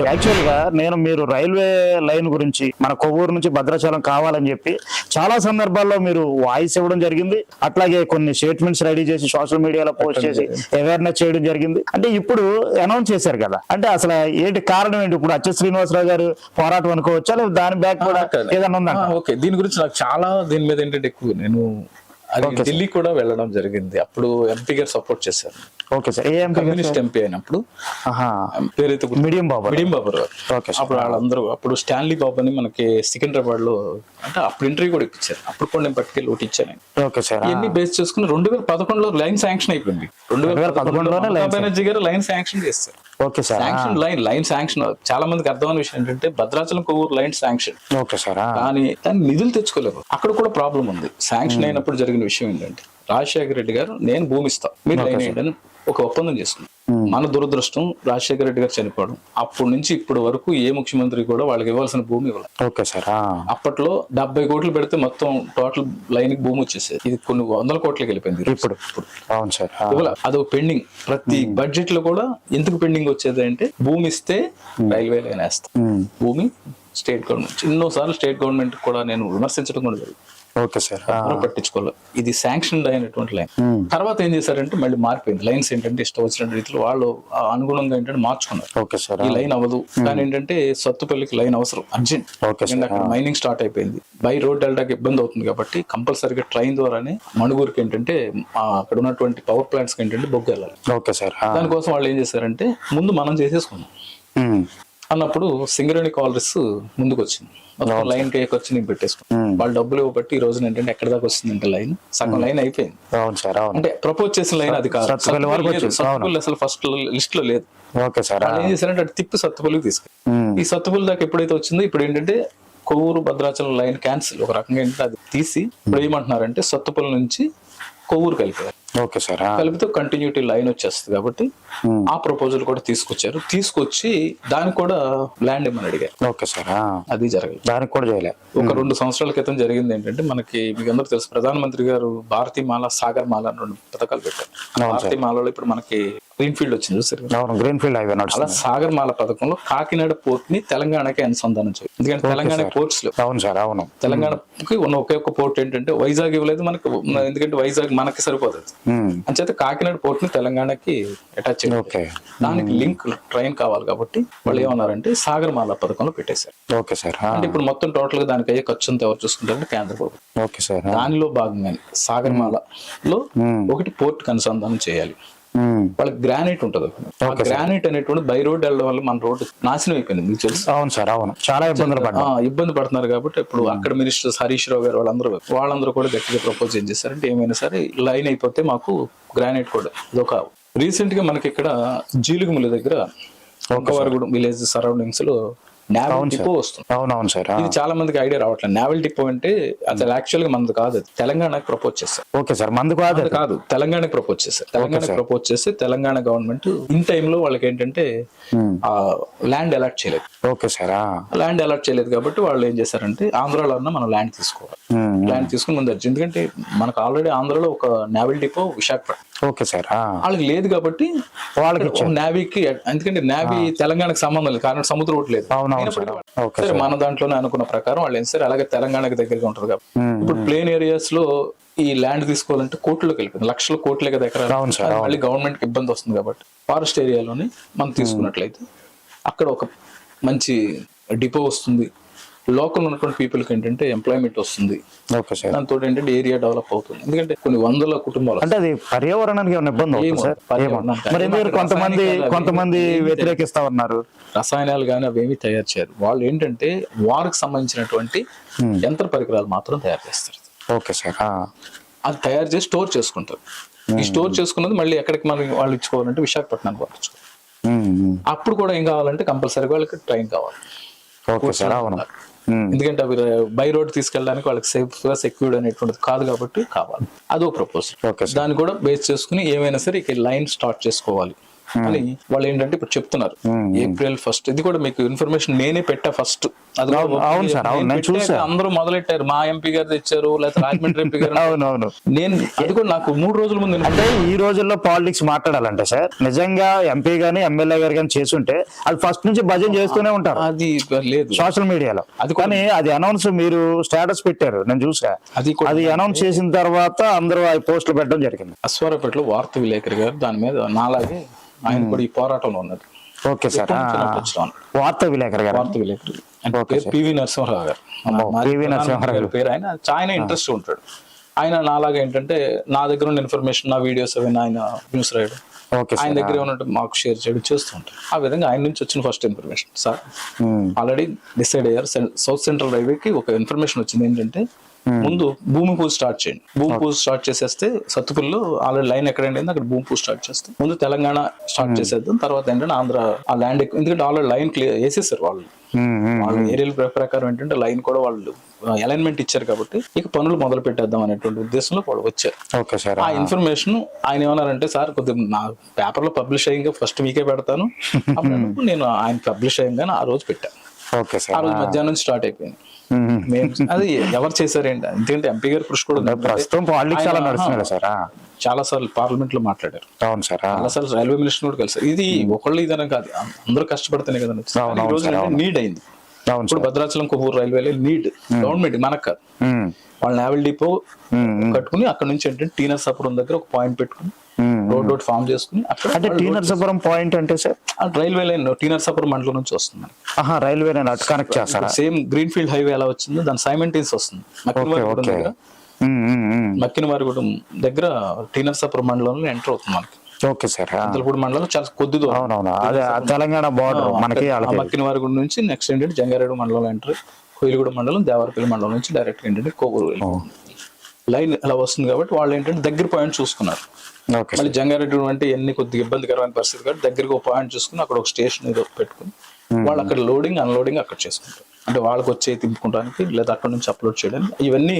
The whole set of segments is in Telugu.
యాక్చువల్గా నేను మీరు రైల్వే లైన్ గురించి మన కొవ్వూరు నుంచి భద్రాచలం కావాలని చెప్పి చాలా సందర్భాల్లో మీరు వాయిస్ ఇవ్వడం జరిగింది. అట్లాగే కొన్ని స్టేట్మెంట్స్ రెడీ చేసి సోషల్ మీడియాలో పోస్ట్ చేసి అవేర్నెస్ చేయడం జరిగింది. అంటే ఇప్పుడు అనౌన్స్ చేశారు కదా. అంటే అసలు ఏంటి కారణం ఏంటి? ఇప్పుడు అచ్చె శ్రీనివాసరావు గారు పోరాటం అనుకోవచ్చా? లేదా దాని బ్యాక్ కూడా ఏదన్నా ఉందా? ఓకే. దీని గురించి నాకు చాలా దీని మీద ఏంటంటే ఎక్కువ. నేను అది ఢిల్లీ కూడా వెళ్ళడం జరిగింది. అప్పుడు ఎంపీ గారు సపోర్ట్ చేశారు. Okay sir. ఏ ఎంపీ కమ్యూనిస్ట్ ఎంపీ అయినప్పుడు పేరైతే మీడియం బాబు మిడియం బాబు గారు. Okay sir. అప్పుడు వాళ్ళందరూ అప్పుడు స్టాన్లీ బాబు అని మనకి సికింద్రాబాద్లో అంటే అప్పుడు ఇంటర్వ్యూ కూడా ఇప్పించారు. అప్పుడు కూడా నేను పట్టుకెళ్ళి ఒకటి ఇచ్చాను ఓకే సార్. ఇవన్నీ బేస్ చేసుకుని రెండు వేల పదకొండులో లైన్ శాంక్షన్ అయిపోయింది. రెండు వేల 2011 పదకొండులో లోనే line బెనర్జీ గారు లైన్ శాంక్షన్ చేస్తారు. Okay sir. Sanction line line sanction. చాలా మందికి అర్థమైన విషయం ఏంటంటే Bhadrachalam Kovvur line sanction. Okay sir. కానీ దాన్ని నిధులు తెచ్చుకోలేరు అక్కడ కూడా ప్రాబ్లం ఉంది. శాంక్షన్ అయినప్పుడు జరిగిన విషయం ఏంటంటే రాజశేఖర రెడ్డి గారు నేను భూమి ఇస్తా మీరు లైన్ ఒక ఒప్పందం చేసుకున్నాం. మన దురదృష్టం రాజశేఖర రెడ్డి గారు చనిపోవడం. అప్పటి నుంచి ఇప్పటి వరకు ఏ ముఖ్యమంత్రి కూడా వాళ్ళకి ఇవ్వాల్సిన భూమి ఇవ్వాలి ఓకే సార్ అప్పట్లో డెబ్బై కోట్లు పెడితే మొత్తం టోటల్ లైన్కి భూమి వచ్చేసేది. ఇది కొన్ని వందల కోట్లకి వెళ్ళిపోయింది. ఇప్పుడు. అవును సార్ ఇవ్వాల అదో పెండింగ్. ప్రతి బడ్జెట్లో కూడా ఎందుకు పెండింగ్ వచ్చేది అంటే భూమి ఇస్తే రైల్వే లైన్ వేస్తాం భూమి స్టేట్ గవర్నమెంట్ ఎన్నోసార్లు స్టేట్ గవర్నమెంట్ కూడా నేను విమర్శించడం కూడా జరిగింది. Okay sir. ఎవరూ పట్టించుకోలేదు ఇది శాంక్షన్ అయినటువంటి లైన్ తర్వాత ఏం చేశారంటే మళ్ళీ మారిపోయింది లైన్స్ ఏంటంటే ఇష్టం వచ్చిన రీతిలో వాళ్ళు అనుగుణంగా ఏంటంటే మార్చుకున్నారు. ఓకే సార్ ఈ లైన్ అవ్వదు. కానీ ఏంటంటే సత్తుపల్లికి లైన్ అవసరం అర్జెంట్ అక్కడ మైనింగ్ స్టార్ట్ అయిపోయింది. బై రోడ్ వెళ్ళడానికి ఇబ్బంది అవుతుంది కాబట్టి కంపల్సరీగా ట్రైన్ ద్వారానే మణుగూరుకి ఏంటంటే అక్కడ ఉన్నటువంటి పవర్ ప్లాంట్స్కి ఏంటంటే బొగ్గు వెళ్ళాలి. ఓకే సార్ దానికోసం వాళ్ళు ఏం చేశారంటే ముందు మనం చేసేసుకున్నాం. అన్నప్పుడు సింగరేణి కాలరీస్ ముందుకు వచ్చింది లైన్ కేక్ వచ్చి నేను పెట్టేసుకున్నాను వాళ్ళు డబ్బులు ఇవ్వబట్టి ఈ రోజున ఏంటంటే ఎక్కడ దాకా వస్తుందంటే లైన్? సగం లైన్ అయిపోయింది. అవును సార్ అంటే ప్రపోజ్ చేసిన లైన్ అది కాదు. సత్తుపల్లి అసలు ఫస్ట్ లిస్ట్లో లేదు. ఓకే సార్ ఏం చేశారంటే అటు తిప్పి సత్తుపల్లికి తీసుకెళ్ళి ఈ సత్తుపల్లి దాకా ఎప్పుడైతే వచ్చిందో ఇప్పుడు ఏంటంటే కొవ్వూరు భద్రాచలం లైన్ క్యాన్సిల్ ఒక రకంగా ఏంటంటే అది తీసి ఇప్పుడు ఏమంటున్నారంటే సత్తుపల్లి నుంచి కొవ్వూరు కలిపారు. ఓకే సార్ కలిపితే కంటిన్యూటీ లైన్ వచ్చేస్తుంది కాబట్టి ఆ ప్రపోజల్ కూడా తీసుకొచ్చారు. తీసుకొచ్చి దానికి కూడా ల్యాండ్ ఇమ్మని అడిగారు. ఓకే సార్ అది జరగలేదు. దానికి కూడా చేయలే. ఒక రెండు సంవత్సరాల క్రితం జరిగింది ఏంటంటే మనకి మీకు అందరూ తెలుసు ప్రధానమంత్రి గారు భారతీ మాల సాగర్ మాల రెండు పథకాలు పెట్టారు. భారతీ మాలలో ఇప్పుడు మనకి గ్రీన్ ఫీల్డ్ వచ్చింది చూసారు అవును గ్రీన్ ఫీల్డ్ హైవే అలా సాగర్ మాల పథకంలో కాకినాడ పోర్ట్ని తెలంగాణకి అనుసంధానం చేయాలి ఎందుకంటే తెలంగాణ పోర్ట్స్లో అవును సార్ అవును. తెలంగాణకి ఉన్న ఒకే ఒక పోర్ట్ ఏంటంటే వైజాగ్ ఇవ్వలేదు మనకి ఎందుకంటే వైజాగ్ మనకి సరిపోతుంది అంచేత కాకినాడ పోర్ట్ని తెలంగాణకి అటాచ్ చేయాలి ఓకే. దానికి లింక్ ట్రైన్ కావాలి కాబట్టి వాళ్ళు ఏమన్నారంటే సాగర్ మాల పథకంలో పెట్టేశారు. ఓకే సార్ అంటే ఇప్పుడు మొత్తం టోటల్గా దానికి అయ్యే ఖర్చు అంతా ఎవరు చూసుకుంటారంటే కేంద్ర ప్రభుత్వం. ఓకే సార్ దానిలో భాగంగానే సాగర్ మాలలో ఒకటి పోర్ట్ అనుసంధానం చేయాలి. వాళ్ళకి గ్రానైట్ ఉంటుంది గ్రానైట్ అనేటువంటి బై రోడ్ వెళ్ళడం వల్ల మన రోడ్డు నాశనం అయిపోయింది మీకు తెలుసు? అవును సార్ అవును. చాలా ఇబ్బందులు ఇబ్బంది పడుతున్నారు కాబట్టి ఇప్పుడు అక్కడ మినిస్టర్స్ హరీష్ రావు గారు వాళ్ళందరూ వాళ్ళందరూ కూడా గట్టిగా ప్రపోజ్ ఏం చేశారంటే ఏమైనా సరే లైన్ అయిపోతే మాకు గ్రానైట్ కూడా. ఇదొక రీసెంట్గా మనకి ఇక్కడ జీలుగుముల దగ్గర ఒక్కవారుగుడు విలేజ్ సరౌండింగ్స్లో నావల్ డిపో వస్తుంది. అవును అవును సార్ ఇది చాలా మందికి ఐడియా రావట్లేదు. నావల్ డిపో అంటే అసలు యాక్చువల్గా మనది కాదు అది. తెలంగాణకు ప్రపోజ్ చేస్తారు. ఓకే సార్ మందు కాదు కాదు తెలంగాణకు ప్రపోజ్ చేశారు తెలంగాణకు ప్రపోజ్ చేస్తే తెలంగాణ గవర్నమెంట్ ఇన్ టైంలో వాళ్ళకి ఏంటంటే ల్యాండ్ అలాట్ చేయలేదు. ఓకే సార్ ల్యాండ్ అలాట్ చేయలేదు కాబట్టి వాళ్ళు ఏం చేశారంటే ఆంధ్రాలో అన్న మనం ల్యాండ్ తీసుకోవాలి. ల్యాండ్ తీసుకుని ముందు ఎందుకంటే మనకు ఆల్రెడీ ఆంధ్రాలో ఒక naval depot Visakhapatnam. Okay sir వాళ్ళకి లేదు కాబట్టి వాళ్ళకి నావీకి ఎందుకంటే నావీ తెలంగాణకు సంబంధం లేదు కానీ సముద్రం లేదు. అవునవును సార్ మన దాంట్లోనే అనుకున్న ప్రకారం వాళ్ళు ఏం సరే అలాగే తెలంగాణకి దగ్గరగా ఉంటారు కాబట్టి. ఇప్పుడు ప్లేన్ ఏరియాస్లో ఈ ల్యాండ్ తీసుకోవాలంటే కోట్లోకి వెళ్ళిపోయింది లక్షల కోట్లే కదా ఎకరాలు. మళ్ళీ గవర్నమెంట్కి ఇబ్బంది వస్తుంది కాబట్టి ఫారెస్ట్ ఏరియాలోనే మనం తీసుకున్నట్లయితే అక్కడ ఒక మంచి డిపో వస్తుంది. లోకల్ ఉన్నటువంటి పీపుల్కి ఏంటంటే ఎంప్లాయ్మెంట్ వస్తుంది. Okay sir. దాంతో ఏంటంటే ఏరియా డెవలప్ అవుతుంది. ఎందుకంటే కొన్ని వందల కుటుంబాలు అంటే అది పర్యావరణానికి ఏమైనా ఇబ్బంది కొంతమంది కొంతమంది వ్యతిరేకిస్తా ఉన్నారు. రసాయనాలు కానీ అవేమి తయారు చేయరు. వాళ్ళు ఏంటంటే వారికి సంబంధించినటువంటి యంత్ర పరికరాలు మాత్రం తయారు చేస్తారు. Okay sir. అది తయారు చేసి స్టోర్ చేసుకుంటారు. ఈ స్టోర్ చేసుకున్నది మళ్ళీ ఎక్కడికి మనం వాళ్ళు ఇచ్చుకోవాలంటే విశాఖపట్నానికి పంపించుకోవాలి అప్పుడు కూడా ఏం కావాలంటే కంపల్సరీగా వాళ్ళకి ట్రైన్ కావాలి. ఓకే సార్ అవును. ఉమ్, ఎందుకంటే అవి బై రోడ్ తీసుకెళ్ళడానికి వాళ్ళకి సేఫ్గా సెక్యూర్డ్ అనేటువంటిది కాదు కాబట్టి కావాలి. అదో ప్రపోజల్ దాన్ని కూడా బేస్ చేసుకుని ఏమైనా సరే ఇక లైన్ స్టార్ట్ చేసుకోవాలి. అని వాళ్ళు ఏంటంటే ఇప్పుడు చెప్తున్నారు. April first. ఇది కూడా మీకు ఇన్ఫర్మేషన్ నేనే పెట్టా ఫస్ట్. అది అవును, సార్. అందరూ మొదలెట్టారు. మా ఎంపీ గారు తెచ్చారు లేకపోతే రాజమండ్రి ఎంపీ గారు అవును అవును. నేను అది కూడా నాకు మూడు రోజుల ముందు అంటే ఈ రోజుల్లో పాలిటిక్స్ మాట్లాడాలంటే సార్ నిజంగా ఎంపీ గానీ ఎమ్మెల్యే గారు కానీ చేస్తుంటే అది ఫస్ట్ నుంచి భజన చేస్తూనే ఉంటారు. అది లేదు. సోషల్ మీడియాలో. అది కానీ అది అనౌన్స్ మీరు స్టేటస్ పెట్టారు నేను చూసా. అది అది అనౌన్స్ చేసిన తర్వాత అందరూ ఆ పోస్టులు పెట్టడం జరిగింది. అశ్వారపేటలో వార్త విలేకరి గారు దాని మీద నాలాగే ఆయన కూడా ఈ పోరాటంలో ఉన్నారు ఓకే సార్. వార్తా విలేకరు గారు. వార్త విలేకరి. పివి నరసింహరావు గారు. నరసింహారావు గారి. పేరు. ఆయన ఆయన ఇంట్రెస్ట్ ఉంటాడు. ఆయన నాలాగా ఏంటంటే నా దగ్గర ఉన్న ఇన్ఫర్మేషన్ నా వీడియోస్ అవి ఆయన న్యూస్ రాయడం. ఓకే ఆయన దగ్గర ఉన్నట్టు మాకు షేర్ చేయడం చేస్తూ ఉంటారు ఆ విధంగా ఆయన నుంచి వచ్చిన first information sir. Already decide అయ్యారు సౌత్ సెంట్రల్ రైల్వేకి ఒక ఇన్ఫర్మేషన్ వచ్చింది ఏంటంటే ముందు భూమి పూజ స్టార్ట్ చేయండి. భూమి పూజ స్టార్ట్ చేసేస్తే సత్తుపల్లిలో ఆల్రెడీ లైన్ ఎక్కడ అయింది అక్కడ భూమి పూజ స్టార్ట్ చేస్తే. ముందు తెలంగాణ స్టార్ట్ చేసేద్దాం తర్వాత ఏంటంటే ఆంధ్ర ఆ ల్యాండ్ ఎందుకంటే ఆల్రెడీ లైన్ క్లియర్ వేసేసారు వాళ్ళు. ఉమ్, వాళ్ళు ఏరియల్ ప్రకారం ఏంటంటే లైన్ కూడా వాళ్ళు అలైన్మెంట్ ఇచ్చారు కాబట్టి ఇక పనులు మొదలు పెట్టేద్దాం అనేటువంటి ఉద్దేశంలో వాళ్ళు వచ్చారు. ఓకే సార్ ఆ ఇన్ఫర్మేషన్ ఆయన ఏమన్నారంటే సార్ కొద్దిగా నా పేపర్లో పబ్లిష్ అయ్యింగా ఫస్ట్ మీకే పెడతాను. అప్పుడు నేను ఆయన పబ్లిష్ అయ్యంగానే ఆ రోజు పెట్టాను ఓకే ఆ రోజు మధ్యాహ్నం నుంచి స్టార్ట్ అయిపోయింది. మేము. అది ఎవరు చేశారేంటి? ఎందుకంటే ఎంపీ గారు కృషి కూడా. ప్రస్తుతం పాలిటిక్స్ అలా కదా సార్? చాలా సార్లు పార్లమెంట్లో మాట్లాడారు. అవును సార్ చాలా సార్లు రైల్వే మినిస్టర్ కూడా కలిసారు ఇది ఒకళ్ళు ఇదనే కాదు. అందరూ కష్టపడితేనే కదా రోజు. నీడ్ అయింది. ఇప్పుడు భద్రాచలం కొవ్వూరు రైల్వేలో నీడ్ గవర్నమెంట్ మనకు కాదు. వాళ్ళ నావల్ డిపో కట్టుకుని అక్కడ నుంచి ఏంటంటే టీ నర్సాపురం దగ్గర ఒక పాయింట్ పెట్టుకుని. రోడ్ రోడ్ ఫామ్ చేసుకుని అంటే టీ నరసాపురం పాయింట్ అంటే sir? Railway line T Narsapuram మండలం నుంచి వస్తుంది. ఆహా రైల్వే నేను అటు కనెక్ట్ చేస్తారా? సేమ్ గ్రీన్ ఫీల్డ్ హైవే ఎలా వచ్చిందో దాని సైమెంటైన్స్ వస్తుంది. మక్కినవారిగూడెం ఓకే. దగ్గర. ఉమ్. మక్కినవారిగూడెం దగ్గర టీ నర్సాపురం మండలంలో ఎంటర్ అవుతుంది మనకి. ఓకే సార్ అంతలపూడి మండలం చాలా కొద్ది దూరం. అవునవును. అదే తెలంగాణ బార్డర్ మనకి మక్కినవారిగూడెం నుంచి నెక్స్ట్ ఏంటంటే జంగారెడ్డి మండలం ఎంటర్ కోయిలగూడ మండలం దేవరపల్లి మండలం నుంచి డైరెక్ట్ ఏంటంటే వెళ్ళిపోతుంది. లైన్ అలా వస్తుంది కాబట్టి వాళ్ళు ఏంటంటే దగ్గర పాయింట్ చూసుకున్నారు. మళ్ళీ జంగారెడ్డి అంటే ఎన్ని కొద్దిగా ఇబ్బందికరమైన పరిస్థితి కాబట్టి దగ్గరికి ఒక పాయింట్ చూసుకుని అక్కడ ఒక స్టేషన్ ఏదో పెట్టుకుని వాళ్ళు అక్కడ లోడింగ్ అన్లోడింగ్ అక్కడ చేసుకుంటారు. అంటే వాళ్ళకి వచ్చే తింపుకోవడానికి లేదా అక్కడ నుంచి అప్లోడ్ చేయడానికి. ఇవన్నీ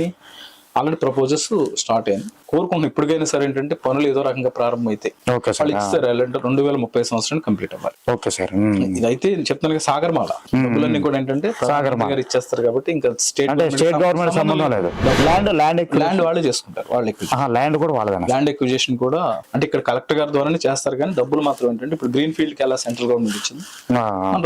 ఆల్రెడీ ప్రపోజల్స్ స్టార్ట్ అయ్యాయి కోరుకుంటున్నాం ఇప్పటికైనా సరే ఏంటంటే పనులు ఏదో రకంగా సార్ వాళ్ళు ఇస్తారు అంటే రెండు వేల ముప్పై సంవత్సరానికి కంప్లీట్ అవ్వాలి. Okay sir. ఇదైతే నేను చెప్తున్నాను సాగరమాల డబ్బులన్నీ కూడా ఏంటంటే ప్రధానమంత్రి గారు ఇచ్చేస్తారు కాబట్టి ఇంకా స్టేట్ స్టేట్ గవర్నమెంట్ సంబంధం లేదు. ల్యాండ్ ల్యాండ్ ల్యాండ్ వాళ్ళే చేసుకుంటారు వాళ్ళు ల్యాండ్ కూడా వాళ్ళదేనా? ల్యాండ్ ఎక్విజేషన్ కూడా అంటే ఇక్కడ కలెక్టర్ గారి ద్వారానే చేస్తారు కానీ డబ్బులు మాత్రం ఏంటంటే ఇప్పుడు గ్రీన్ ఫీల్డ్కి ఎలా సెంట్రల్ గవర్నమెంట్ ఇచ్చింది.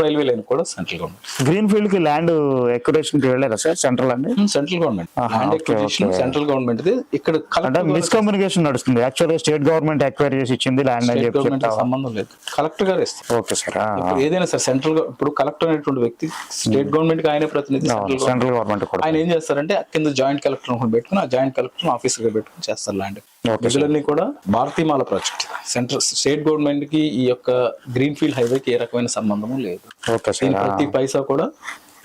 రైల్వే లైన్ కూడా సెంట్రల్ గవర్నమెంట్ గ్రీన్ ఫీల్డ్కి ల్యాండ్ ఎక్యురేషన్కి వెళ్ళారా సార్ సెంట్రల్ అండి central government land acquisition. Central government ఇక్కడ అంటే మిస్కమ్యూనికేషన్ నడుస్తుంది. యాక్చువల్గా స్టేట్ గవర్నమెంట్ ఎక్వైర్ చేసి ఇచ్చింది ల్యాండ్ అని చెప్పి సంబంధం లేదు. కలెక్టర్ గారు ఇస్తారు. ఓకే సార్ ఇప్పుడు ఏదైనా సార్ సెంట్రల్ ఇప్పుడు కలెక్టర్ అనేటువంటి వ్యక్తి స్టేట్ గవర్నమెంట్కి ఆయనే ప్రతినిధి సెంట్రల్ గవర్నమెంట్ కూడా ఆయన ఏం చేస్తారంటే కింద జాయింట్ కలెక్టర్ పెట్టుకుని ఆ జాయింట్ కలెక్టర్ ఆఫీసర్గా పెట్టుకుని చేస్తారు ల్యాండ్ నిధులన్నీ కూడా భారతీమాల ప్రాజెక్ట్ సెంట్రల్ స్టేట్ గవర్నమెంట్కి ఈ యొక్క గ్రీన్ ఫీల్డ్ హైవే కి ఏ రకమైన సంబంధము లేదు. ఓకే సార్ దీని ప్రతి పైసా కూడా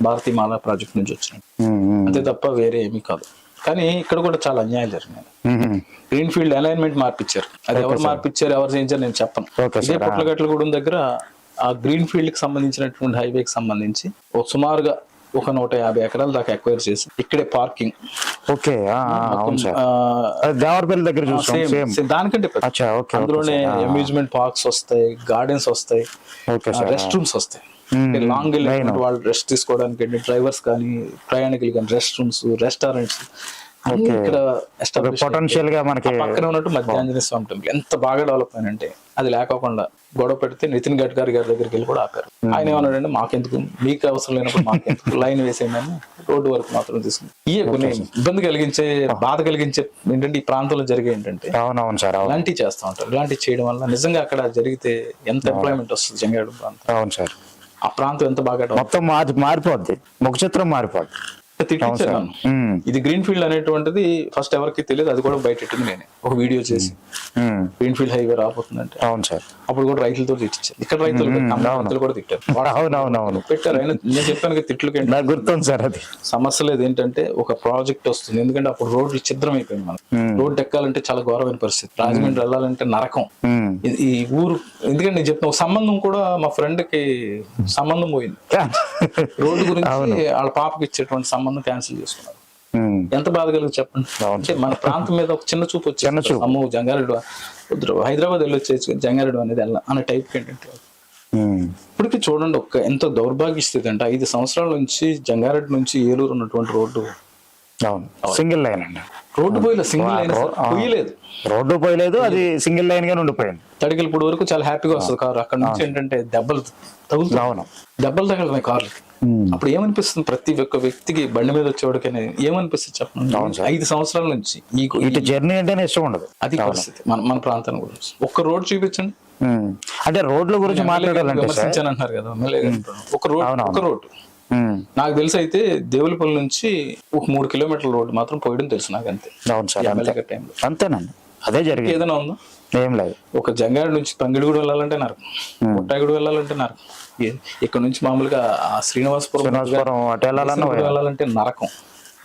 భారతీమాల ప్రాజెక్ట్ నుంచి వచ్చినట్టు. ఉమ్, ఉమ్, అంతే తప్ప వేరే ఏమీ కాదు. కానీ ఇక్కడ కూడా చాలా అన్యాయాలు జరిగినాయి. ఉమ్, గ్రీన్ ఫీల్డ్ అలైన్మెంట్ మార్పిచ్చారు. అది ఎవరు మార్పిచ్చారు ఎవరు చేయించారు నేను చెప్పను. ఇదే పుట్లగట్లగూడెం దగ్గర ఆ గ్రీన్ ఫీల్డ్కి సంబంధించినటువంటి హైవేకి సంబంధించి ఒక సుమారుగా ఒక నూట యాభై ఎకరాల దాకా ఎక్వైర్ చేసి ఇక్కడే పార్కింగ్ ఓకే. దేవరపల్లి దగ్గర దానికంటే అందులోనే. అమ్యూజ్మెంట్ పార్క్స్ వస్తాయి గార్డెన్స్ వస్తాయి రెస్ట్ రూమ్స్ వస్తాయి. లాంగ్ వెళ్ళినటువంటి వాళ్ళు రెస్ట్ తీసుకోవడానికి డ్రైవర్స్ కానీ ప్రయాణికులు కానీ రెస్ట్ రూమ్స్ రెస్టారెంట్స్ ఇక్కడ పొటెన్షియల్గా మనకి పక్కన ఉన్నట్టు మధ్యాంజనేయ స్వామి టెంపుల్ ఎంత బాగా డెవలప్ అంటే అది లేకోకుండా గొడవ పెడితే నితిన్ గడ్కరీ గారి దగ్గరికి వెళ్ళి కూడా ఆపారు. ఆయన ఏమన్నాడంటే మాకెందుకు? మీకు అవసరం లేనప్పుడు మాకెందుకు? లైన్ వేసేయండి అని రోడ్డు వరకు మాత్రం తీసుకుంది ఈ కొన్ని ఇబ్బంది కలిగించే బాధ కలిగించే ఏంటంటే ఈ ప్రాంతంలో జరిగే ఏంటంటే అవునవును సార్ ఇలాంటివి చేస్తూ ఉంటారు. ఇలాంటివి చేయడం వల్ల నిజంగా అక్కడ జరిగితే ఎంత ఎంప్లాయ్మెంట్ వస్తుంది జంగాడు ప్రాంతం? అవును సార్. ఆ ప్రాంతం ఎంత బాగా మొత్తం మారి మారిపోద్ది. ముఖ చిత్రం మారిపోద్ది. ఇది గ్రీన్ ఫీల్డ్ అనేటువంటిది ఫస్ట్ ఎవరికి తెలియదు అది కూడా బయట పెట్టింది నేనే. ఒక వీడియో చేసి. గ్రీన్ ఫీల్డ్ హైవే రాబోతుందంటే. అవును సార్. అప్పుడు కూడా రైతులతో తిట్టించారు. ఇక్కడ రైతులు కూడా తిట్టారు. పెట్టారు. అయినా నేను చెప్పాను తిట్లకి గుర్తుంది సార్ అది. సమస్య లేదు ఏంటంటే ఒక ప్రాజెక్ట్ వస్తుంది. ఎందుకంటే అప్పుడు రోడ్లు ఛిద్రం అయిపోయింది మనం రోడ్డు ఎక్కాలంటే చాలా ఘోరమైన పరిస్థితి. రాజమండ్రి వెళ్ళాలంటే నరకం. ఈ ఊరు ఎందుకంటే నేను చెప్తున్నా ఒక సంబంధం కూడా మా ఫ్రెండ్కి సంబంధం పోయింది. రోడ్డు గురించి వాళ్ళ పాపకి ఇచ్చేటువంటి సంబంధం క్యాన్సిల్ చేసుకున్నారు. ఎంత బాధ కలుగు చెప్పండి అంటే మన ప్రాంతం మీద ఒక చిన్న చూపు చిన్న వచ్చి చూపు. అమ్మో జంగారెడ్డి వద్దు హైదరాబాద్ వెళ్ళి వచ్చేసి జంగారెడ్డి అనేది వెళ్ళ అనే టైప్ ఏంటంటే. ఇప్పటికి చూడండి ఒక్క ఎంత దౌర్భాగ్య స్థితి అంటే ఐదు సంవత్సరాల నుంచి జంగారెడ్డి నుంచి ఏలూరు ఉన్నటువంటి రోడ్డు అవును. సింగిల్ లైన్ అండి. రోడ్డు పోయలేదు సింగిల్ లైన్. పోయలేదు. రోడ్డు పోయలేదు అది సింగిల్ లైన్గా ఉండిపోయింది. తడికలపూడి వరకు చాలా హ్యాపీగా వస్తుంది కారు. అక్కడ నుంచి ఏంటంటే దెబ్బలు అవును. దెబ్బలు తగలమే కార్లు. అప్పుడు ఏమనిపిస్తుంది? ప్రతి ఒక్క వ్యక్తికి బండి మీద వచ్చేవాడికి ఏమనిపిస్తుంది చెప్పండి? ఐదు సంవత్సరాల నుంచి ఈ ఇటు జర్నీ అంటేనే ఇష్టం ఉండదు. అది పరిస్థితి. మన మన ప్రాంతాన్ని గురించి ఒక్క రోడ్ చూపించండి. అంటే రోడ్ల గురించి మాట్లాడాలంటే అంటున్నారు కదా. ఒక రోడ్ ఒక రోడ్. నాకు తెలిసి అయితే దేవులపల్లి నుంచి ఒక మూడు కిలోమీటర్ల రోడ్డు మాత్రం పోయడం తెలుసు నాకు అంతే. అవును సార్ అంతే. ఎమ్మెల్యే గారి టైంలో. అంతేనండి. అదే జరిగింది. ఏదైనా ఉందా? ఏం లేదు. ఒక జంగారెడ్డి నుంచి తంగిడిగూడ వెళ్ళాలంటే నరకం. పుట్టాగిడి వెళ్ళాలంటే నరకం. ఇక్కడ నుంచి మామూలుగా శ్రీనివాసపురం వెళ్ళాలంటే నరకం.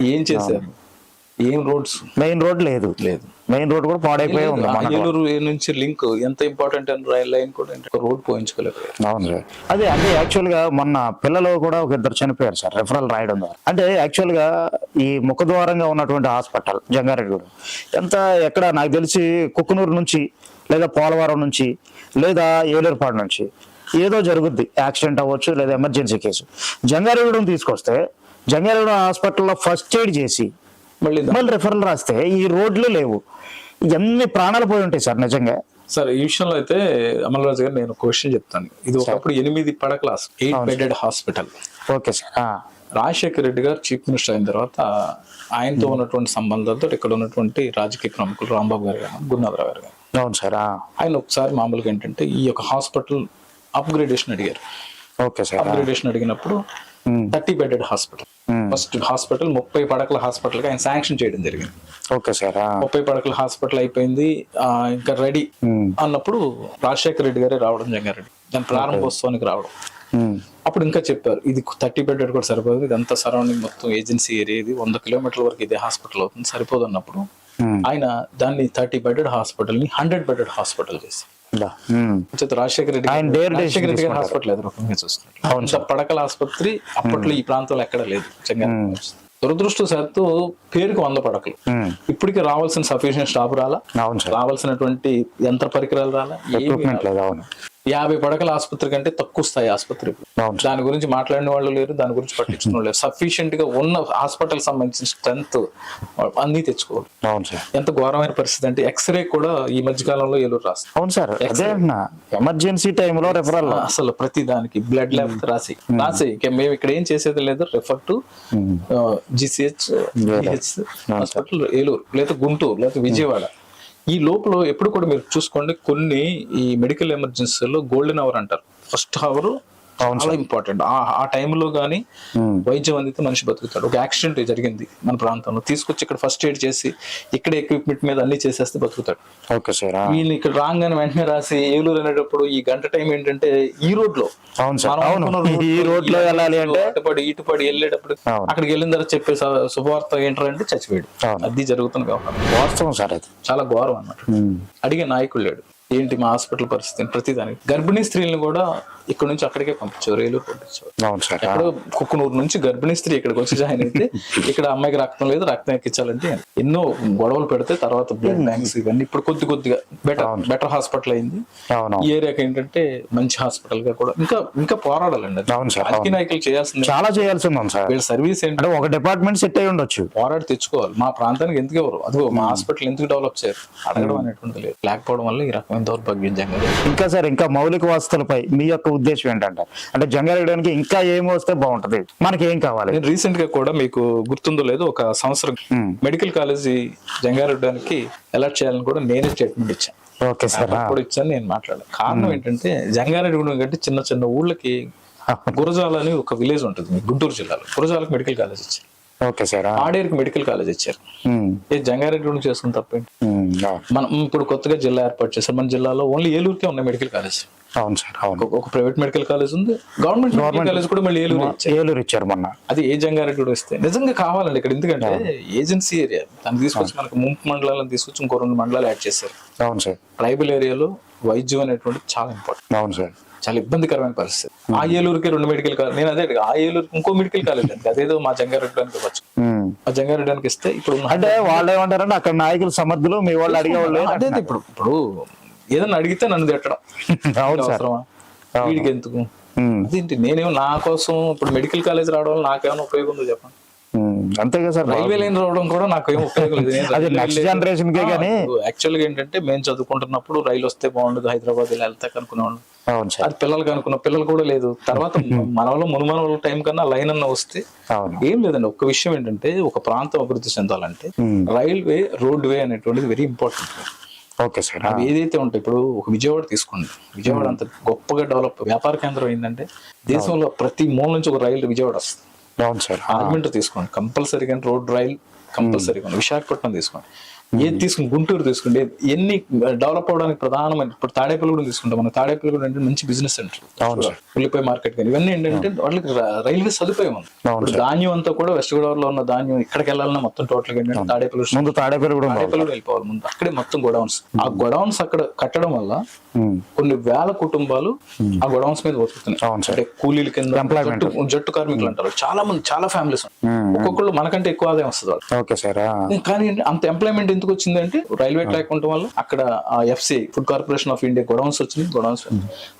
ఏం చేశారు? ఏం రోడ్స్? మెయిన్ రోడ్ లేదు. లేదు. మెయిన్ రోడ్ కూడా పాడైపోయి ఉంది మన ఏలూరు నుంచి లింక్ ఎంత ఇంపార్టెంట్ అని రైల్ లైన్ కూడా రోడ్ పోయించుకోలేకపోయారు. అవును సార్. అదే అంటే యాక్చువల్గా మొన్న పిల్లలు కూడా ఒక ఇద్దరు చనిపోయారు సార్ రెఫరల్ రాయడం ద్వారా. అంటే యాక్చువల్గా ఈ ముఖద్వారంగా ఉన్నటువంటి హాస్పిటల్ జంగారెడ్డి ఎంత ఎక్కడ నాకు తెలిసి కుక్కునూరు నుంచి లేదా పోలవరం నుంచి లేదా ఏలూరుపాడు నుంచి ఏదో జరుగుద్ది. యాక్సిడెంట్ అవ్వచ్చు లేదా ఎమర్జెన్సీ కేసు. జంగారెడ్డి తీసుకొస్తే జంగారెడ్డి హాస్పిటల్లో ఫస్ట్ ఎయిడ్ చేసి మళ్ళీ మళ్ళీ రెఫరల్ రాస్తే ఈ రోడ్లు లేవు. ఎన్ని ప్రాణాలు పోయి ఉంటాయి సార్ నిజంగా? సార్ ఈ విషయంలో అయితే అమలరాజు గారు నేను క్వశ్చన్ చెప్తాను. ఇది ఒకప్పుడు ఎనిమిది పడకల eight bedded hospital okay sir. Rajasekhar Reddy గారు చీఫ్ మినిస్టర్ అయిన తర్వాత ఆయనతో ఉన్నటువంటి సంబంధాలతో ఇక్కడ ఉన్నటువంటి రాజకీయ ప్రముఖులు రాంబాబు గారు కానీ గురునాథరావు గారు కానీ అవును సార్ ఆయన ఒకసారి మామూలుగా ఏంటంటే ఈ యొక్క హాస్పిటల్ అప్గ్రేడేషన్ అడిగారు. ఓకే సార్ అప్గ్రేడేషన్ అడిగినప్పుడు thirty bedded hospital first hospital ముప్పై పడకల హాస్పిటల్ ఆయన శాంక్షన్ చేయడం జరిగింది. ఓకే సార్ ముప్పై పడకల హాస్పిటల్ అయిపోయింది. ఇంకా రెడీ ఉమ్, అన్నప్పుడు రాజశేఖర రెడ్డి గారే రావడం జంగారెడ్డి దాని ప్రారంభోత్సవానికి రావడం. ఉమ్, అప్పుడు ఇంకా చెప్పారు ఇది థర్టీ బెడెడ్ కూడా సరిపోదు ఇదంతా సరౌండింగ్ మొత్తం ఏజెన్సీ ఏరియా ఇది వంద కిలోమీటర్ల వరకు ఇదే హాస్పిటల్ అవుతుంది సరిపోదు అన్నప్పుడు ఆయన దాన్ని థర్టీ బెడెడ్ హాస్పిటల్ని హండ్రెడ్ బెడెడ్ హాస్పిటల్ చేసి రాజశేఖర రెడ్డి ఆయన గారు- డేర్ రాజశేఖర డెసిషన్ రెడ్డి గారి. హాస్పిటల్ అంత పడకల ఆసుపత్రి అప్పట్లో ఈ ప్రాంతంలో ఎక్కడ లేదు దురదృష్టవశాత్తు పేరుకు వంద పడకలు. ఇప్పటికి రావాల్సిన సఫిషియెంట్ స్టాఫ్ రాలా? రావాల్సినటువంటి యంత్ర పరికరాలు రాలా? యాభై పడకల ఆసుపత్రి కంటే తక్కువ స్థాయి ఆసుపత్రి. దాని గురించి మాట్లాడిన వాళ్ళు లేరు దాని గురించి పట్టించుకున్న వాళ్ళు లేరు. సఫిషియెంట్గా ఉన్న హాస్పిటల్ సంబంధించిన స్ట్రెంత్ అన్ని తెచ్చుకోవాలి. అవును సార్. ఎంత ఘోరమైన పరిస్థితి అంటే ఎక్స్రే కూడా ఈ మధ్య కాలంలో ఏలూరు రాస్తారు అవును సార్ ఎమర్జెన్సీ టైంలో రెఫరల్ అసలు ప్రతి దానికి బ్లడ్ ల్యాబ్ రాసి రాసి మేము ఇక్కడ ఏం చేసేది లేదు refer to GCH hospital Eluru లేదా గుంటూరు లేదా విజయవాడ. ఈ లోపల ఎప్పుడు కూడా మీరు చూసుకోండి కొన్ని ఈ మెడికల్ ఎమర్జెన్సీలో గోల్డెన్ అవర్ అంటారు. ఫస్ట్ అవర్ చాలా ఇంపార్టెంట్ ఆ టైంలో కానీ వైద్యం అందితే మనిషి బతుకుతాడు. ఒక యాక్సిడెంట్ జరిగింది మన ప్రాంతంలో. తీసుకొచ్చి ఇక్కడ ఫస్ట్ ఎయిడ్ చేసి ఇక్కడ ఎక్విప్మెంట్ మీద అన్ని చేసేస్తే బతుకుతాడు. ఓకే సార్ వీళ్ళు ఇక్కడ రాగానే వెంటనే రాసి ఏలూరు అనేటప్పుడు ఈ గంట టైం ఏంటంటే ఈ రోడ్లో ఈ రోడ్లో వెళ్ళాలి అంటే అటుపడి ఇటుపడి వెళ్ళేటప్పుడు. అక్కడికి వెళ్ళిన తర్వాత చెప్పే శుభవార్త ఏంటంటే చచ్చిపోయాడు. అది జరుగుతున్న వ్యవహారం. వాస్తవం సార్ అది. చాలా ఘోరం అన్నమాట. ఉమ్, అడిగే నాయకుడు లేడు. ఏంటి మా హాస్పిటల్ పరిస్థితి? ప్రతి దానికి గర్భిణీ స్త్రీలను కూడా ఇక్కడ నుంచి అక్కడికే పంపించారు ఏలూరు పంపించారు అవును సార్ ఎక్కడో కుక్కునూరు నుంచి గర్భిణీ స్త్రీ ఇక్కడికి వచ్చి జాయిన్ అయితే ఇక్కడ అమ్మాయికి రక్తం లేదు రక్తం ఎక్కించాలంటే ఎన్నో గొడవలు పెడితే తర్వాత బ్లడ్ బ్యాంక్స్ ఇవన్నీ ఇప్పుడు కొద్ది కొద్దిగా బెటర్ బెటర్ హాస్పిటల్ అయింది. ఈ ఏరియాకి ఏంటంటే మంచి హాస్పిటల్గా కూడా ఇంకా ఇంకా పోరాడాలండి అది. అవును సార్ రాజకీయ నాయకులు చేయాల్సింది. చాలా చేయాల్సింది ఉంది సార్. వీళ్ళ సర్వీస్ ఏంటి? అంటే ఒక డిపార్ట్మెంట్ సెట్ అయి ఉండొచ్చు. పోరాడి తెచ్చుకోవాలి. మా ప్రాంతానికి ఎందుకు ఎవరు? అదిగో మా హాస్పిటల్ ఎందుకు డెవలప్ చేయరు? అడగడం అనేటువంటి లేదు. లేకపోవడం వల్ల ఈ రకమైన దౌర్భాగ్యం ఇంకా సార్ ఇంకా మౌలిక వసతులపై మీ యొక్క ఉద్దేశం ఏంటంటే అంటే జంగారెడ్డానికి ఇంకా ఏమి వస్తే బాగుంటది? మనకి ఏం కావాలి? నేను రీసెంట్గా కూడా మీకు గుర్తుందో లేదో ఒక సంవత్సరం. మెడికల్ కాలేజీ జంగారెడ్డానికి అలర్ట్ చేయాలని కూడా నేనే స్టేట్మెంట్ ఇచ్చాను. ఓకే సార్ అప్పుడు ఇచ్చాను నేను మాట్లాడాను. కారణం ఏంటంటే జంగారెడ్డి కంటే చిన్న చిన్న ఊళ్ళకి గురజాల అని ఒక విలేజ్ ఉంటుంది గుంటూరు జిల్లాలో. గురజాలకు మెడికల్ కాలేజ్ ఇచ్చారు. ఓకే సార్ ఆడేరుకి మెడికల్ కాలేజ్ ఇచ్చారు. ఏ జంగారెడ్డి గురించి చేసుకుని తప్పేంటి. మనం ఇప్పుడు కొత్తగా జిల్లా ఏర్పాటు చేశారు. మన జిల్లాలో ఓన్లీ ఏలూరుకే ఉన్నాయి మెడికల్ కాలేజ్ అవును సార్ అవును. ఒక- ప్రైవేట్ మెడికల్ కాలేజ్ ఉంది. గవర్నమెంట్ మెడికల్ కాలేజ్ కూడా మళ్ళీ ఏలూరు ఇచ్చారు. ఏలూరు ఇచ్చారు మొన్న. అది ఏ జంగారెడ్డి కూడా ఇస్తే నిజంగా కావాలండి ఇక్కడ. ఎందుకంటే ఏజెన్సీ ఏరియా. దాన్ని తీసుకొచ్చి మనకు ముంపు మండలాలను తీసుకొచ్చి ఇంకో రెండు మండలాలు యాడ్ చేశారు. అవును సార్. ట్రైబల్ ఏరియాలో వైద్యం అనేటువంటి చాలా ఇంపార్టెంట్. అవును సార్. చాలా ఇబ్బందికరమైన పరిస్థితి. ఆ ఏలూరుకి రెండు మెడికల్ కాలేజ్. నేను అదే ఆ ఏలూరుకి ఇంకో మెడికల్ కాలేజ్ అండి. అదేదో మా జంగారెడ్డి అని ఇవ్వచ్చు. ఉమ్, ఉమ్. ఆ జంగారెడ్డికి ఇస్తే ఇప్పుడు అంటే వాళ్ళు ఏమంటారంటే అక్కడ నాయకులు సమర్థులు మీ వాళ్ళు అడిగే వాళ్ళు అదే ఇప్పుడు ఇప్పుడు ఏదన్నా అడిగితే నన్ను తిట్టడం. అవసరమా? వీడికి ఎందుకు అదేంటి? నేనేమో నా కోసం ఇప్పుడు మెడికల్ కాలేజ్ రావడం వల్ల నాకేమైనా ఉపయోగం ఉందో చెప్పండి. అంతేగా సార్ రైల్వే లైన్ రావడం కూడా నాకు ఏం ఉపయోగం లేదు. నెక్స్ట్ జనరేషన్ కే కానీ యాక్చువల్గా ఏంటంటే మేము చదువుకుంటున్నప్పుడు రైలు వస్తే బాగుండదు హైదరాబాద్ ఇలా వెళ్తా అనుకునేవాళ్ళం అది పిల్లలకి అనుకున్న పిల్లలు కూడా లేదు. తర్వాత మన వాళ్ళ మునుమన వాళ్ళ టైం కన్నా లైన్ అన్న వస్తే ఏం లేదండి. ఒక్క విషయం ఏంటంటే ఒక ప్రాంతం అభివృద్ధి చెందాలంటే రైల్వే రోడ్ వే అనేటువంటిది వెరీ ఇంపార్టెంట్ ఓకే సార్. అవి ఏదైతే ఉంటాయి ఇప్పుడు ఒక విజయవాడ తీసుకోండి. విజయవాడ అంత గొప్పగా డెవలప్ వ్యాపార కేంద్రం ఏంటంటే దేశంలో ప్రతి మూల నుంచి ఒక రైలు విజయవాడ వస్తుంది. అవును సార్. ఆర్గ్యుమెంట్ తీసుకోండి. కంపల్సరీగా రోడ్ రైల్ కంపల్సరీగా విశాఖపట్నం తీసుకోండి. ఏది తీసుకుని గుంటూరు తీసుకోండి ఎన్ని డెవలప్ అవడానికి ప్రధానమైన ఇప్పుడు తాడేపల్లి తీసుకుంటాం మన. తాడేపల్లి కూడా అంటే మంచి బిజినెస్ సెంటర్ ఉల్లిపాయ మార్కెట్ కానీ. ఇవన్నీ ఏంటంటే వాళ్ళకి రైల్వే సదుపాయం ఉంది. ధాన్యం అంతా కూడా వెస్ట్ గోదావరిలో ఉన్న ధాన్యం ఇక్కడికి వెళ్ళాలన్నా మొత్తం టోటల్ ఏంటంటే తాడేపల్లి ముందు తాడేపల్లి కూడా తాడేపల్లి వెళ్ళిపోవాలి ముందు. అక్కడే మొత్తం గొడౌన్స్ ఆ గొడౌన్స్ అక్కడ కట్టడం వల్ల కొన్ని వేల కుటుంబాలు ఆ గొడౌన్స్ మీద బతుకుతున్నాయి. అంటే కూలీల కింద. జట్టు కార్మికులు అంటారు. చాలా మంది చాలా ఫ్యామిలీస్ ఒక్కొక్కళ్ళు మనకంటే ఎక్కువ ఆదాయం వస్తుంది వాళ్ళు కానీ అంత ఎంప్లాయ్మెంట్ ఎందుకు వచ్చింది అంటే రైల్వే ట్రాక్ ఉండటం వల్ల అక్కడ FC food corporation of India godowns వచ్చింది గొడౌన్స్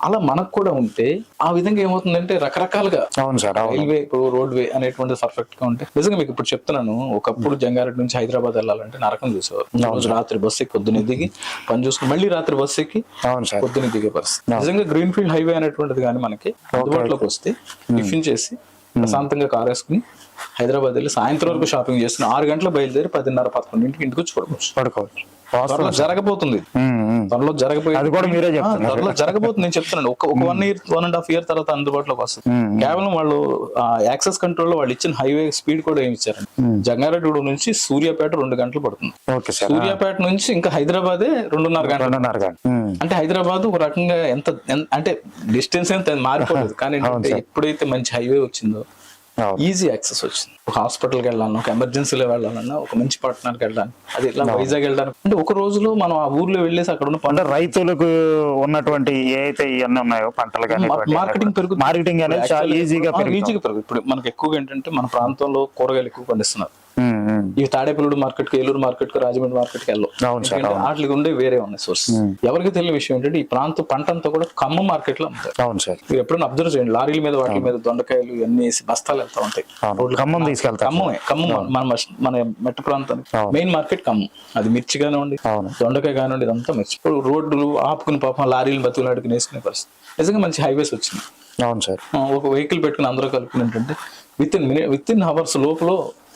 అలా మనకు కూడా ఉంటే ఆ విధంగా ఏమవుతుందంటే రకరకాలుగా అవును సార్ రైల్వే ఇప్పుడు రోడ్ వే అనేటువంటిది పర్ఫెక్ట్గా ఉంటే నిజంగా మీకు ఇప్పుడు చెప్తున్నాను ఒకప్పుడు జంగారెడ్డి నుంచి హైదరాబాద్ వెళ్ళాలంటే నరకం చూసేవారు. రోజు రాత్రి బస్సు ఎక్కి పొద్దున దిగి పని చూసుకుని మళ్ళీ రాత్రి బస్సు ఎక్కి అవును సార్. పొద్దున దిగే పరిస్థితి. నిజంగా గ్రీన్ ఫీల్డ్ హైవే అనేటువంటిది కానీ మనకి అందుబాటులోకి వస్తే టిఫిన్ చేసి ప్రశాంతంగా కార్ వేసుకుని హైదరాబాద్ వెళ్ళి సాయంత్రం వరకు షాపింగ్ చేస్తున్న ఆరు గంటలు బయలుదేరి పదిన్నర పదకొండింటికి ఇంటికి వచ్చి పడుకోవచ్చు. పడుకోవచ్చు. త్వరలో జరగబోతుంది. త్వరలో జరగబోయే అది కూడా మీరే త్వరలో జరగబోతుంది నేను చెప్తున్నాను. ఒక ఒక one year one and half year తర్వాత అందుబాటులోకి వస్తుంది. కేవలం వాళ్ళు యాక్సెస్ కంట్రోల్లో వాళ్ళు ఇచ్చిన హైవే స్పీడ్ కూడా ఏమి ఇచ్చారండి. జంగారెడ్డి నుంచి సూర్యాపేట రెండు గంటలు పడుతుంది. సూర్యాపేట నుంచి ఇంకా హైదరాబాదే రెండున్నర గంటలు. అంటే హైదరాబాద్ ఒక రకంగా ఎంత అంటే డిస్టెన్స్ ఎంత మారిపోలేదు. కానీ ఎప్పుడైతే మంచి హైవే వచ్చిందో ఈజీ యాక్సెస్ వచ్చింది. ఒక హాస్పిటల్కి వెళ్ళాలన్నా ఒక ఎమర్జెన్సీలో వెళ్ళాలన్నా ఒక మంచి పట్టణానికి వెళ్ళాలి అది ఇట్లా వైజాగ్ వెళ్ళడానికి. అంటే ఒక రోజులో మనం ఆ ఊర్లో వెళ్ళేసి అక్కడ ఉన్న అంటే రైతులకు ఉన్నటువంటి ఏ అయితే ఇవన్నీ ఉన్నాయో పంటలు కానీ మార్కెటింగ్ పెరుగుతుంది. మార్కెటింగ్ అనేది చాలా ఈజీగా ఈజీగా పెరుగుతుంది. ఇప్పుడు మనకి ఎక్కువగా ఏంటంటే మన ప్రాంతంలో కూరగాయలు ఎక్కువ పండిస్తున్నారు. ఈ తాడేపల్లుడు మార్కెట్కి ఏలూరు మార్కెట్కి రాజమండ్రి మార్కెట్కి వెళ్ళవు వాటికి ఉండే వేరే ఉన్నాయి సోర్స్ ఎవరికి తెలియని విషయం ఏంటంటే ఈ ప్రాంతం పంట అంతా కూడా ఖమ్మం మార్కెట్లో అమ్ముతారు. అవును సార్. మీరు ఎప్పుడైనా అబ్జర్వ్ చేయండి లారీల మీద వాటి మీద దొండకాయలు ఇవన్నీ వేసి బస్తాలు వెళ్తా ఉంటాయి. ఖమ్మం తీసుకెళ్తారు ఖమ్మమే ఖమ్మం మన మన మెట్ట ప్రాంతానికి. మెయిన్ మార్కెట్ ఖమ్మం అది మిర్చి కానివ్వండి దొండకాయ కానివ్వండి ఇదంతా మిర్చి. ఇప్పుడు రోడ్లు ఆపుకుని పాపం లారీలు బతుకులాడుకుని వేసుకునే పరిస్థితి. నిజంగా మంచి హైవేస్ వచ్చింది అవును సార్. ఒక వెహికల్ పెట్టుకుని అందరూ కలుపుకుని ఏంటంటే within minute within hours లోపల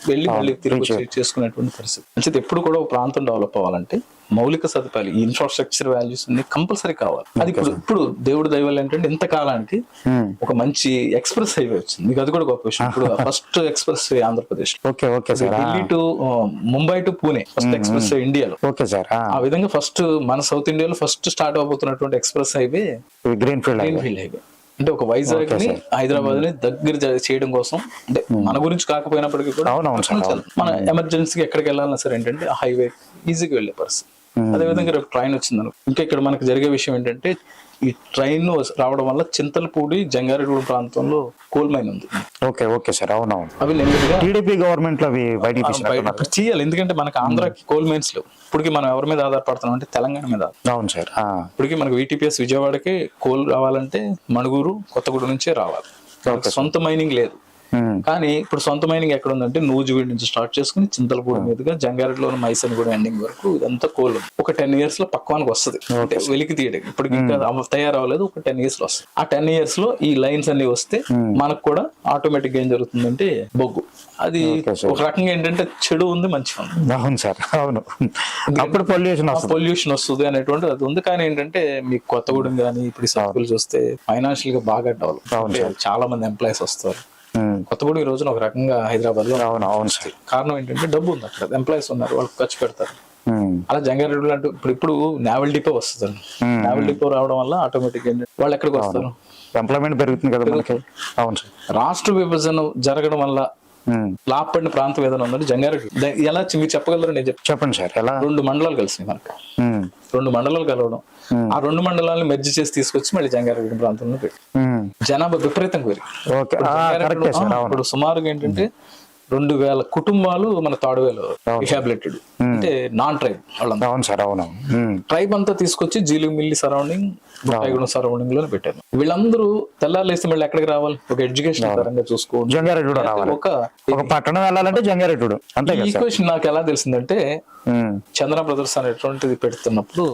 వెళ్ళి మళ్ళీ తిరిగి చేసుకునేటువంటి పరిస్థితి. అంటే ఎప్పుడు కూడా ఒక ప్రాంతం డెవలప్ అవ్వాలంటే మౌలిక సదుపాయాలు ఈ ఇన్ఫ్రాస్ట్రక్చర్ వాల్యూస్ అన్ని కంపల్సరీ కావాలి. అది ఇప్పుడు ఇప్పుడు దేవుడి దైవాలు ఏంటంటే ఇంత కాలానికి ఉమ్, ఒక మంచి ఎక్స్ప్రెస్ హైవే వచ్చింది. మీకు అది కూడా గొప్ప విషయం. ఇప్పుడు first express way Andhra Pradesh okay okay Delhi to Mumbai to Pune first express way ఇండియాలో. ఓకే సార్ ఆ, విధంగా ఫస్ట్ మన సౌత్ ఇండియాలో ఫస్ట్ స్టార్ట్ అవబోతున్నటువంటి ఎక్స్ప్రెస్ హైవే ఈ green field green field highway అంటే ఒక వైజాగ్ని హైదరాబాద్ని దగ్గర చేయడం కోసం అంటే మన గురించి కాకపోయినప్పటికీ కూడా. మన ఎమర్జెన్సీకి ఎక్కడికి వెళ్ళాలన్నా సరే ఏంటంటే హైవే ఈజీగా వెళ్ళే పరిస్థితి. అదే విధంగా రేపు ట్రైన్ వచ్చిందను ఇంకా ఇక్కడ మనకి జరిగే విషయం ఏంటంటే ఈ ట్రైన్ రావడం వల్ల చింతలపూడి జంగారెడ్డి ప్రాంతంలో కోల్ మైన్ ఉంది. ఓకే ఓకే సార్ అవునవును. అవి టీడీపీ గవర్నమెంట్లో అవి బయట చేయాలి ఎందుకంటే మనకి ఆంధ్రాకి కోల్ మైన్స్ లేవు. ఇప్పటికి మనం ఎవరి మీద ఆధారపడుతున్నాం అంటే తెలంగాణ మీద. అవును సార్ ఇప్పటికి మనకి వీటీపీఎస్ విజయవాడకి కోల్ రావాలంటే మణుగూరు కొత్తగూడ నుంచే రావాలి. సొంత మైనింగ్ లేదు. కానీ ఇప్పుడు సొంత మైనింగ్ ఎక్కడ ఉందంటే నూజివీడ్ నుంచి స్టార్ట్ చేసుకుని చింతలపూడి మీదుగా జంగారెడ్డిలో మైసన్ కూడా ఎండింగ్ వరకు ఇదంతా కోల్. ఒక టెన్ ఇయర్స్లో పక్వానికి వస్తుంది. అంటే వెలికి తీయడం. ఇప్పుడు ఇంకా తయారవ్వలేదు ఒక టెన్ ఇయర్స్లో వస్తుంది. ఆ టెన్ ఇయర్స్లో ఈ లైన్స్ అన్ని వస్తే మనకు కూడా ఆటోమేటిక్ ఏం జరుగుతుందంటే బొగ్గు. అది ఒక రకంగా ఏంటంటే చెడు ఉంది మంచి ఉంది. అవును సార్ అవును. అప్పుడు పొల్యూషన్ వస్తుంది. పొల్యూషన్ వస్తుంది అనేటువంటి అది ఉంది. కానీ ఏంటంటే మీకు కొత్తగూడెం కానీ ఇప్పుడు సర్కిల్ చూస్తే ఫైనాన్షియల్గా బాగా డెవలప్ చాలా మంది ఎంప్లాయీస్ వస్తారు. కొత్తగూడెం ఈ రోజున ఒక రకంగా హైదరాబాద్లో అవును అవును సార్. కారణం ఏంటంటే డబ్బు ఉంది అక్కడ. ఎంప్లాయీస్ ఉన్నారు వాళ్ళు ఖర్చు పెడతారు. ఉమ్, అలా జంగారెడ్డి అంటూ ఇప్పుడు ఇప్పుడు నావల్ డిపో వస్తుంది నావల్ డిపో రావడం వల్ల ఆటోమేటిక్ వాళ్ళు ఎక్కడికి వస్తారు? ఎంప్లాయ్మెంట్ పెరుగుతుంది కదా మనకి. అవును సార్. రాష్ట్ర విభజన జరగడం వల్ల ఉమ్, లాభపడిన ప్రాంతం ఏదైనా ఉందంటే జంగారెడ్డి ఎలా మీరు చెప్పగలరు నేను చెప్పండి సార్ ఎలా? రెండు మండలాలు కలిసినాయి మనకు. రెండు మండలాలు కలవడం. ఆ రెండు మండలాలను మెర్జ్ చేసి తీసుకొచ్చి మళ్ళీ జంగారెడ్డి ప్రాంతంలో పెట్టి జనాభా ఆ, అవును. ఇప్పుడు సుమారుగా ఏంటంటే రెండు వేల కుటుంబాలు మన తాడువేలు రిహాబిలిటెడ్ అంటే నాన్ ట్రైబ్ వాళ్ళంతా అవును సార్ అవును. ట్రైబ్ అంతా తీసుకొచ్చి జీలిమిల్లి సరౌండింగ్ బుట్టాయిగూడెం సరౌండింగ్లో పెట్టాను వీళ్ళందరూ తెల్లారులేస్తే మళ్ళీ ఎక్కడికి రావాలి? ఒక ఎడ్యుకేషన్ పరంగా చూసుకోండి. జంగారెడ్డి రావాలి. ఒక పట్టణం వెళ్ళాలంటే జంగారెడ్డి అంతే కదా సార్. ఈక్వేషన్ నాకు ఎలా తెలిసిందంటే. చంద్ర బ్రదర్స్ అనేటువంటిది పెడుతున్నప్పుడు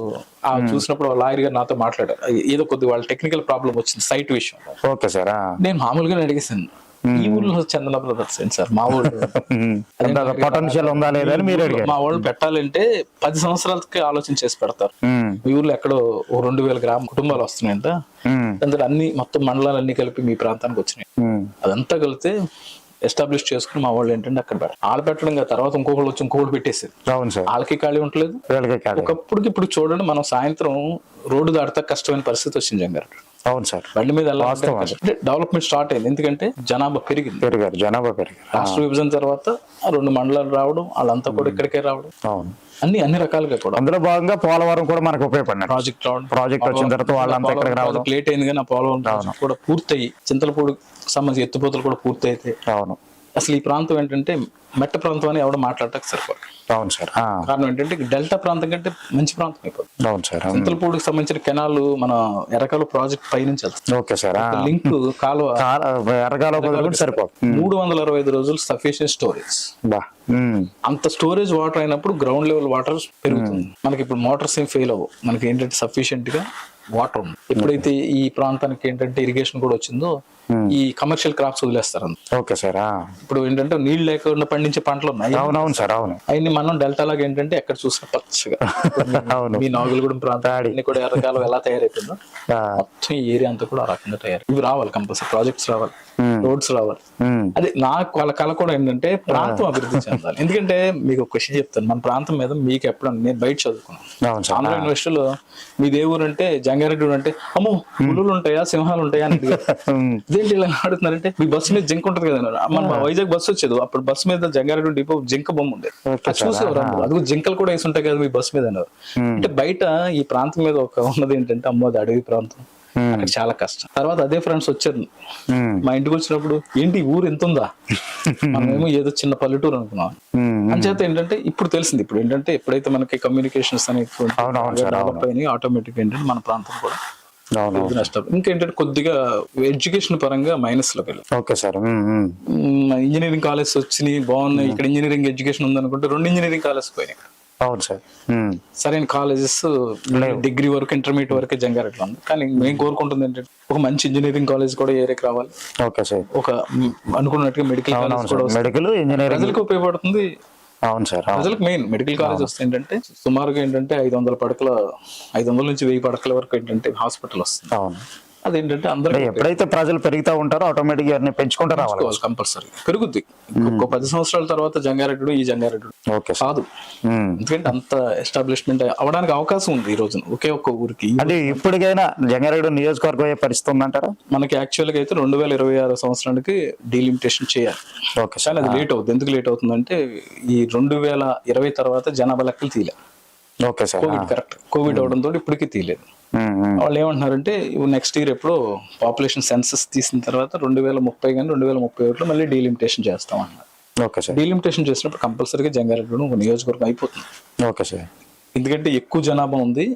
ఆ చూసినప్పుడు లాయర్ గారు నాతో మాట్లాడారు. ఏదో కొద్ది వాళ్ళ టెక్నికల్ ప్రాబ్లం వచ్చింది సైట్ విషయం ఓకే సార్. నేను మామూలుగానే అడిగేసాను ఈ ఊర్లో చందన బ్రదర్స్ ఏంటి సార్? మా ఊళ్ళో. పొటెన్షియల్ ఉందా లేదా మీరు మా వాళ్ళు పెట్టాలంటే పది సంవత్సరాలకి ఆలోచన చేసి పెడతారు. మీ ఊర్లో ఎక్కడో రెండు వేల గ్రామ కుటుంబాలు వస్తున్నాయంట. అందులో అన్ని మొత్తం మండలాలన్నీ కలిపి మీ ప్రాంతానికి వచ్చినాయి. అదంతా కలిపితే ఎస్టాబ్లిష్ చేసుకుని మా వాళ్ళు ఏంటంటే అక్కడ పెట్టారు వాళ్ళు పెట్టడం కాదు, తర్వాత ఇంకొకళ్ళు వచ్చి ఇంకొకటి పెట్టేసేది అవును సార్. వాళ్ళకి ఖాళీ ఉండలేదు. ఒకప్పుడుకి ఇప్పుడు చూడండి మనం సాయంత్రం రోడ్డు దాటితే కష్టమైన పరిస్థితి వచ్చింది జంగారు అవును సార్. బండి మీద డెవలప్మెంట్ స్టార్ట్ అయింది. ఎందుకంటే జనాభా పెరిగింది. పెరిగారు జనాభా పెరిగారు. రాష్ట్ర విభజన తర్వాత ఆ రెండు మండలాలు రావడం వాళ్ళంతా కూడా ఇక్కడికే రావడం. అవును. అన్ని అన్ని రకాలుగా కూడా. అందులో భాగంగా పోలవరం కూడా మనకు ఉపయోగపడినట్టు. ప్రాజెక్ట్ రావడం. ప్రాజెక్ట్ వచ్చిన తర్వాత వాళ్ళంతా ఇక్కడికి రావడం. లేట్ అయింది కానీ పోలవరం కూడా పూర్తయి. చింతలపూడి సంబంధించి ఎత్తుపోతలు కూడా పూర్తి అయితే అవును. అసలు ఈ ప్రాంతం ఏంటంటే మెట్ట ప్రాంతం అని ఎవడ మాట్లాడటం సరిపోదు. అవును సార్. కారణం ఏంటంటే డెల్టా ప్రాంతం కంటే మంచి ప్రాంతం అయిపోతుంది. అవును సార్. చింతలపూడికి సంబంధించిన కెనాల్ మన ఎరకాల ప్రాజెక్ట్ పై నుంచి వెళ్తుంది ఓకే సార్. లింక్ కాలువ. కాల- ఎర్రగాలో కుదిరితే సరిపోతుంది మూడు వందల అరవై ఐదు రోజులు సఫిషియెంట్ స్టోరేజ్ బా. అంత స్టోరేజ్ వాటర్ అయినప్పుడు గ్రౌండ్ లెవెల్ వాటర్ పెరుగుతుంది. మనకి ఇప్పుడు మోటార్స్ ఏం ఫెయిల్ అవ్వవు. మనకి ఏంటంటే సఫిషియెంట్గా వాటర్ ఉంది. ఎప్పుడైతే ఈ ప్రాంతానికి ఏంటంటే ఇరిగేషన్ కూడా వచ్చిందో ఈ కమర్షియల్ క్రాప్స్ వదిలేస్తారు. Okay sir. ఇప్పుడు ఏంటంటే నీళ్ళు లేకుండా పండించే పంటలు ఉన్నాయి. అవునవును సార్ అవును. అవన్నీ మనం డెల్టా లాగా ఏంటంటే ఎక్కడ చూసిన పచ్చగా. అవును. మీ నాగులగూడెం ప్రాంతాన్ని కూడా ఎర్రకాలం ఎలా తయారైపోయిందో ఆ. మొత్తం ఈ ఏరియా అంతా కూడా ఆ రకంగా తయారు. ఇవి రావాలి కంపల్సరీ ప్రాజెక్ట్స్ రావాలి. రోడ్స్ రావాలి. ఉమ్. అదే నాకు వాళ్ళ కళ కూడా ఏంటంటే ప్రాంతం అభివృద్ధి చెందాలి. ఎందుకంటే మీకు ఒక క్వశ్చన్ చెప్తాను. మన ప్రాంతం మీద మీకు ఎప్పుడు నేను బయట చదువుకున్నాను. ఆంధ్ర యూనివర్సిటీలో మీ దేవుడు అంటే జంగారెడ్డి అంటే అమ్మో పులులు ఉంటాయా సింహాలు ఉంటాయా అని. ఇదేంటి ఇలా ఆడుతున్నారంటే మీ బస్సు మీద జింక ఉంటుంది కదా. మన వైజాగ్ బస్సు వచ్చేది. అప్పుడు బస్సు మీద జంగారెడ్డి డిపో జింక బొమ్మ ఉండేది. చూసేవారు. అది జింకలు కూడా వేసి ఉంటాయి కదా మీ బస్సు మీద అన్నారు. అంటే బయట ఈ ప్రాంతం మీద ఒక ఉన్నది ఏంటంటే అమ్మో అది అడవి ప్రాంతం. అక్కడ చాలా కష్టం. తర్వాత అదే ఫ్రెండ్స్ వచ్చారు. మా ఇంటికి వచ్చినప్పుడు ఏంటి ఊరు ఎంత ఉందా మనమేమో ఏదో చిన్న పల్లెటూరు అనుకున్నాం. అంచేత ఏంటంటే ఇప్పుడు తెలిసింది. ఇప్పుడు ఏంటంటే ఎప్పుడైతే మనకి కమ్యూనికేషన్స్ అనేటువంటి ఆటోమేటిక్ ఏంటంటే మన ప్రాంతం కూడా. నష్టం. ఇంకేంటంటే కొద్దిగా ఎడ్యుకేషన్ పరంగా మైనస్లోకి వెళ్ళి. Okay sir. ఇంజనీరింగ్ కాలేజ్ వచ్చినాయి బాగున్నాయి ఇక్కడ ఇంజనీరింగ్ ఎడ్యుకేషన్ ఉందనుకుంటే రెండు ఇంజనీరింగ్ కాలేజ్ పోయినాయి అవును సార్. సరైన కాలేజెస్ డిగ్రీ వరకు ఇంటర్మీడియట్ వరకు జంగారెట్లో ఉంది. కానీ మేము కోరుకుంటుంది ఏంటంటే ఒక మంచి ఇంజనీరింగ్ కాలేజ్ కూడా ఏరియాకి రావాలి. Okay sir. ఒక అనుకున్నట్టుగా మెడికల్ మెడికల్ ఇంజనీరింగ్ ప్రజలకు ఉపయోగపడుతుంది. అవును సార్. ప్రజలకు మెయిన్ మెడికల్ కాలేజ్ వస్తే ఏంటంటే సుమారుగా ఏంటంటే ఐదు వందల పడకల ఐదు వందల నుంచి వెయ్యి పడకల వరకు ఏంటంటే హాస్పిటల్ వస్తుంది. అవును. అదేంటంటే అందరూ ఎప్పుడైతే ప్రజలు పెరుగుతూ ఉంటారో ఆటోమేటిక్ అన్ని పెంచుకుంటూ రావాలి. కంపల్సరీ పెరుగుద్ది. ఇంకొక పది సంవత్సరాల తర్వాత జంగారెడ్డి ఈ జంగారెడ్డి ఓకే కాదు. ఎందుకంటే అంత ఎస్టాబ్లిష్మెంట్ అవడానికి అవకాశం ఉంది ఈ రోజున ఒకే ఒక్క ఊరికి. అంటే ఇప్పటికైనా జంగారెడ్డి నియోజకవర్గం అయ్యే పరిస్థితి ఉందంటారా? మనకి యాక్చువల్గా అయితే రెండు వేల ఇరవై ఆరు సంవత్సరానికి డీలిమిటేషన్ చేయాలి. Okay sir. అది లేట్ అవుతుంది. ఎందుకు లేట్ అవుతుందంటే ఈ రెండు వేల ఇరవై తర్వాత జనాభా లెక్కలు తీయలే. కోవిడ్ కరెక్ట్ కోవిడ్ అవడంతో ఇప్పటికీ తీయలేదు. ఉమ్, ఉమ్. వాళ్ళు ఏమంటున్నారంటే నెక్స్ట్ ఇయర్ ఎప్పుడో పాపులేషన్ సెన్సస్ తీసిన తర్వాత రెండు వేల ముప్పై కానీ రెండు వేల ముప్పై ఒకటిలో మళ్ళీ డీలిమిటేషన్ చేస్తాం అన్నారు. ఓకే సార్ డీలిమిటేషన్ చేసినప్పుడు కంపల్సరీగా జంగారెడ్డి ఒక నియోజకవర్గం అయిపోతుంది. ఓకే సార్ ఎందుకంటే ఎక్కువ జనాభా ఉంది.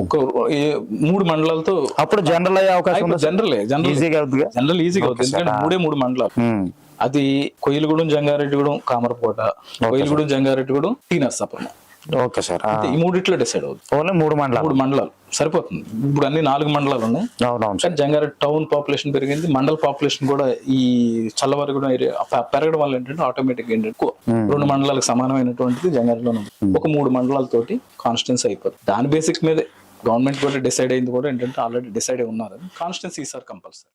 ఒక ఏ- మూడు మండలాలతో అప్పుడు జనరల్ అయ్యే అవకాశం జనరల్ జనరల్ ఈజీగా జనరల్ ఈజీగా అవుతుంది ఎందుకంటే మూడే మూడు మండలాలు. అది Koyyalagudem Jangareddygudem Kamarakota Koyyalagudem Jangareddygudem T Narsapuram okay sir. ఈ మూడిట్లో డిసైడ్ అవుతుంది ఓన్లీ మూడు మండలాలు. మూడు మండలాలు. సరిపోతుంది. ఇప్పుడు అన్ని నాలుగు మండలాలు ఉన్నాయి. అవునవును సార్. కానీ జంగారెడ్డి టౌన్ పాపులేషన్ పెరిగింది. మండల పాపులేషన్ కూడా ఈ చల్లవరగూడెం ఏరియా పెరగడం వల్ల ఏంటంటే ఆటోమేటిక్ ఏంటంటే ఎక్కువ. రెండు మండలాలకు సమానమైనటువంటిది జంగారెడ్డిలో ఉంది. ఒక మూడు మండలాలతోటి కాన్స్టిట్యున్సీ అయిపోతుంది దాని బేసిక్ మీదే. గవర్నమెంట్ కూడా డిసైడ్ అయింది కూడా ఏంటంటే ఆల్రెడీ డిసైడ్ అయి ఉన్నారు. కాన్స్టిట్యున్సీ ఈసారి కంపల్సరీ